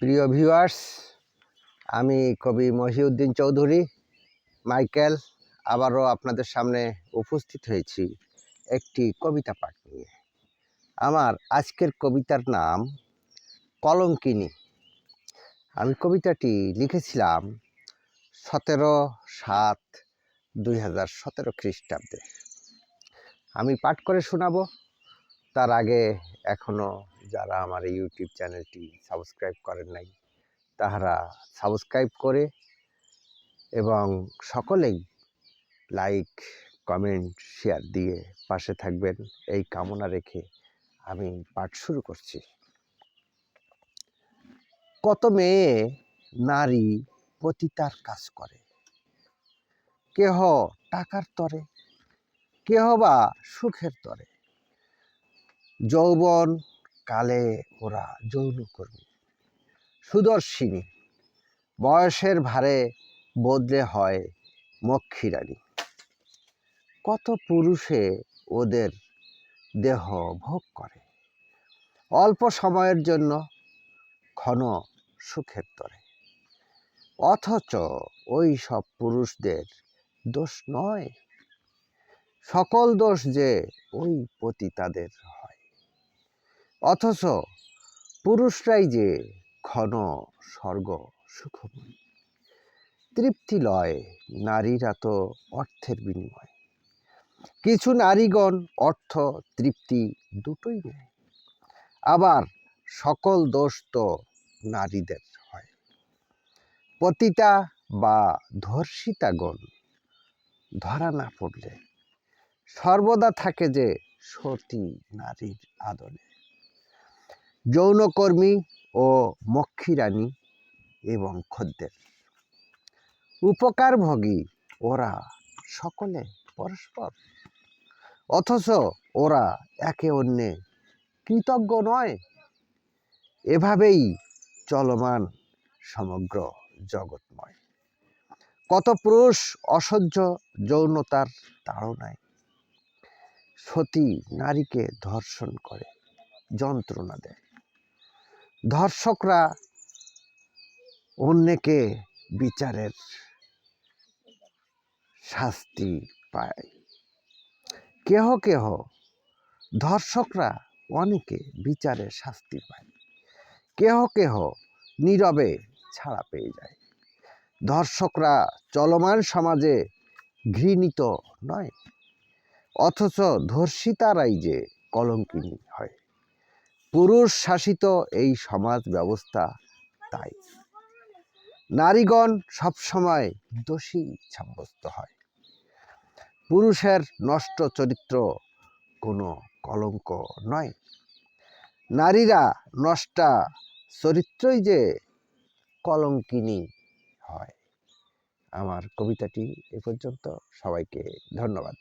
প্রিয় ভিউয়ার্স আমি কবি মহিউদ্দিন চৌধুরী, মাইকেল, আবারও আপনাদের সামনে উপস্থিত হয়েছি একটি কবিতা পাঠ নিয়ে। আমার আজকের কবিতার নাম কলঙ্কিনী। আমি কবিতাটি লিখেছিলাম সতেরো সাত দুই হাজার সতেরো খ্রিস্টাব্দে। আমি পাঠ করে শোনাব, তার আগে এখনও যারা আমার ইউটিউব চ্যানেলটি সাবস্ক্রাইব করেন নাই, তাহারা সাবস্ক্রাইব করে এবং সকলেই লাইক কমেন্ট শেয়ার দিয়ে পাশে থাকবেন। এই কামনা রেখে আমি পাঠ শুরু করছি। কত মেয়ে নারী পতিতার কাজ করে। কেহ টাকার তরে, কেহ বা সুখের তরে। যৌবন কালে ওরা যৌনকর্মী সুদর্শিনী, বয়সের ভারে বদলে হয় মক্ষিরানী কত পুরুষে ওদের দেহ ভোগ করে। অল্প সময়ের জন্য ক্ষণ সুখের তরে। অথচ ওই সব পুরুষদের দোষ নয়। সকল দোষ যে ওই পতিতাদের অথচ পুরুষরাই যে ক্ষণ স্বর্গ সুখময়, তৃপ্তি লয় নারীরা তো অর্থের বিনিময়। কিছু নারীগণ অর্থ, তৃপ্তি দুটোই নেয়, আবার সকল দোষ তো নারীদের হয়। পতিতা বা ধর্ষিতাগণ ধরা না পড়লে সর্বদা থাকে যে সতী নারীর আদলে। যৌনকর্মী ও মক্ষিরানী এবং খদ্দের। উপকারভোগী ওরা সকলে পরস্পর। অথচ ওরা একে অন্যে কৃতজ্ঞ নয়, এভাবেই চলমান সমগ্র জগৎময়। কত পুরুষ অসহ্য যৌনতার তাড়নায় সতী নারীকে ধর্ষণ করে, যন্ত্রণা দেয়। ধর্ষকরা অন্যকে বিচারের শাস্তি পায়। কেহ কেহ ধর্ষকরা অনেকে বিচারে শাস্তি পায়। কেহ কেহ নীরবে ছাড়া পেয়ে যায়। ধর্ষকরা চলমান সমাজে ঘৃণিত নয়, অথচ ধর্ষিতারাই যে কলঙ্কিনী হয়। পুরুষ শাসিত এই সমাজ ব্যবস্থা তাই। নারীগণ সবসময় দোষী সাব্যস্ত হয়। পুরুষের নষ্ট চরিত্র কোনো কলঙ্ক নয়। নারীরা নষ্টা চরিত্রই যে কলঙ্কিনী হয়। আমার কবিতাটি এ পর্যন্ত। সবাইকে ধন্যবাদ।